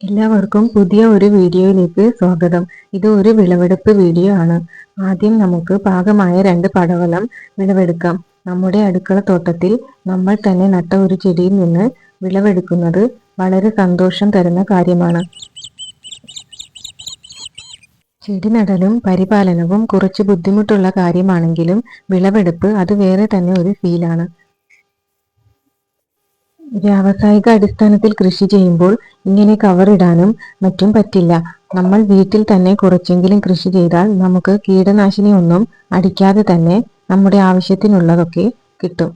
എല്ലാവർക്കും പുതിയ ഒരു വീഡിയോയിലേക്ക് സ്വാഗതം. ഇത് ഒരു വിളവെടുപ്പ് വീഡിയോ ആണ്. ആദ്യം നമുക്ക് പാകമായ രണ്ട് പടവലം വിളവെടുക്കാം. നമ്മുടെ അടുക്കള തോട്ടത്തിൽ നമ്മൾ തന്നെ നട്ട ഒരു ചെടിയിൽ നിന്ന് വിളവെടുക്കുന്നത് വളരെ സന്തോഷം തരുന്ന കാര്യമാണ്. ചെടി നടലും പരിപാലനവും കുറച്ച് ബുദ്ധിമുട്ടുള്ള കാര്യമാണെങ്കിലും വിളവെടുപ്പ് അത് വേറെ തന്നെ ഒരു ഫീലാണ് വ്യാവസായിക അടിസ്ഥാനത്തിൽ കൃഷി ചെയ്യുമ്പോൾ ഇങ്ങനെ കവറിടാനും മറ്റും പറ്റില്ല. നമ്മൾ വീട്ടിൽ തന്നെ കുറച്ചെങ്കിലും കൃഷി ചെയ്താൽ നമുക്ക് കീടനാശിനി ഒന്നും അടിക്കാതെ തന്നെ നമ്മുടെ ആവശ്യത്തിനുള്ളതൊക്കെ കിട്ടും.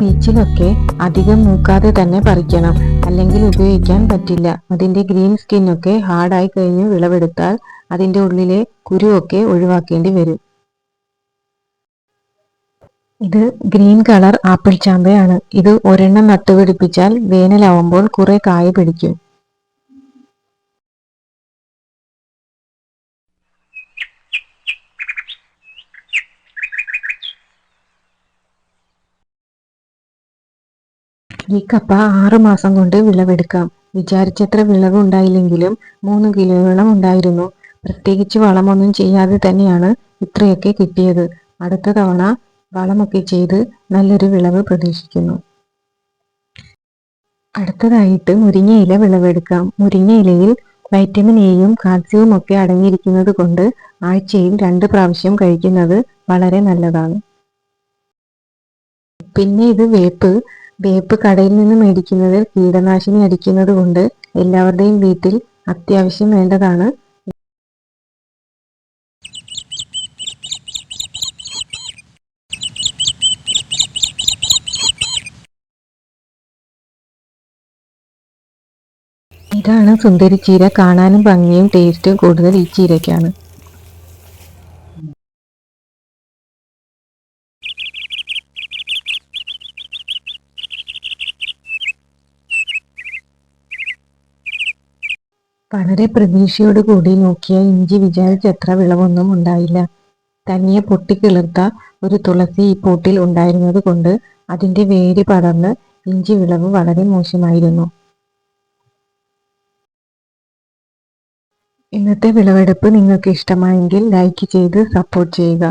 പീച്ചിലൊക്കെ അധികം മൂക്കാതെ തന്നെ പറിക്കണം. അല്ലെങ്കിൽ ഉപയോഗിക്കാൻ പറ്റില്ല. അതിന്റെ ഗ്രീൻ സ്കിന്നൊക്കെ ഹാർഡായി കഴിഞ്ഞ് വിളവെടുത്താൽ അതിന്റെ ഉള്ളിലെ കുരുവൊക്കെ ഒഴിവാക്കേണ്ടി വരും. ഇത് ഗ്രീൻ കളർ ആപ്പിൾ ചാമ്പയാണ്. ഇത് ഒരെണ്ണം നട്ടുപിടിപ്പിച്ചാൽ വേനലാവുമ്പോൾ കുറെ കായ പിടിക്കും. ഈ കപ്പ ആറു മാസം കൊണ്ട് വിളവെടുക്കാം. വിചാരിച്ചത്ര വിളവ് ഉണ്ടായില്ലെങ്കിലും മൂന്ന് കിലോയോളം ഉണ്ടായിരുന്നു. പ്രത്യേകിച്ച് വളമൊന്നും ചെയ്യാതെ തന്നെയാണ് ഇത്രയൊക്കെ കിട്ടിയത്. അടുത്ത തവണ വളമൊക്കെ ചെയ്ത് നല്ലൊരു വിളവ് പ്രതീക്ഷിക്കുന്നു. അടുത്തതായിട്ട് മുരിങ്ങ ഇല വിളവെടുക്കാം. മുരിങ്ങ ഇലയിൽ വൈറ്റമിൻ എയും കാൽസ്യവും ഒക്കെ അടങ്ങിയിരിക്കുന്നത് കൊണ്ട് ആഴ്ചയിൽ രണ്ട് പ്രാവശ്യം കഴിക്കുന്നത് വളരെ നല്ലതാണ്. പിന്നെ ഇത് വേപ്പ്. വേപ്പ് കടയിൽ നിന്ന് മേടിക്കുന്നത് കീടനാശിനി അടിക്കുന്നത് കൊണ്ട് എല്ലാവരുടെയും വീട്ടിൽ അത്യാവശ്യം വേണ്ടതാണ്. ഇതാണ് സുന്ദരി ചീര. കാണാനും ഭംഗിയും ടേസ്റ്റും കൂടുതൽ ഈ ചീരയ്ക്കാണ്. വളരെ പ്രതീക്ഷയോടുകൂടി നോക്കിയ ഇഞ്ചി വിചാരിച്ചത്ര വിളവൊന്നും ഉണ്ടായില്ല. തനിയെ പൊട്ടിക്കിളിർത്ത ഒരു തുളസി ഈ പോട്ടിൽ ഉണ്ടായിരുന്നത് കൊണ്ട് അതിന്റെ വേര് പടർന്ന് ഇഞ്ചി വിളവ് വളരെ മോശമായിരുന്നു. ഇന്നത്തെ വിളവെടുപ്പ് നിങ്ങൾക്ക് ഇഷ്ടമായെങ്കിൽ ലൈക്ക് ചെയ്ത് സപ്പോർട്ട് ചെയ്യുക.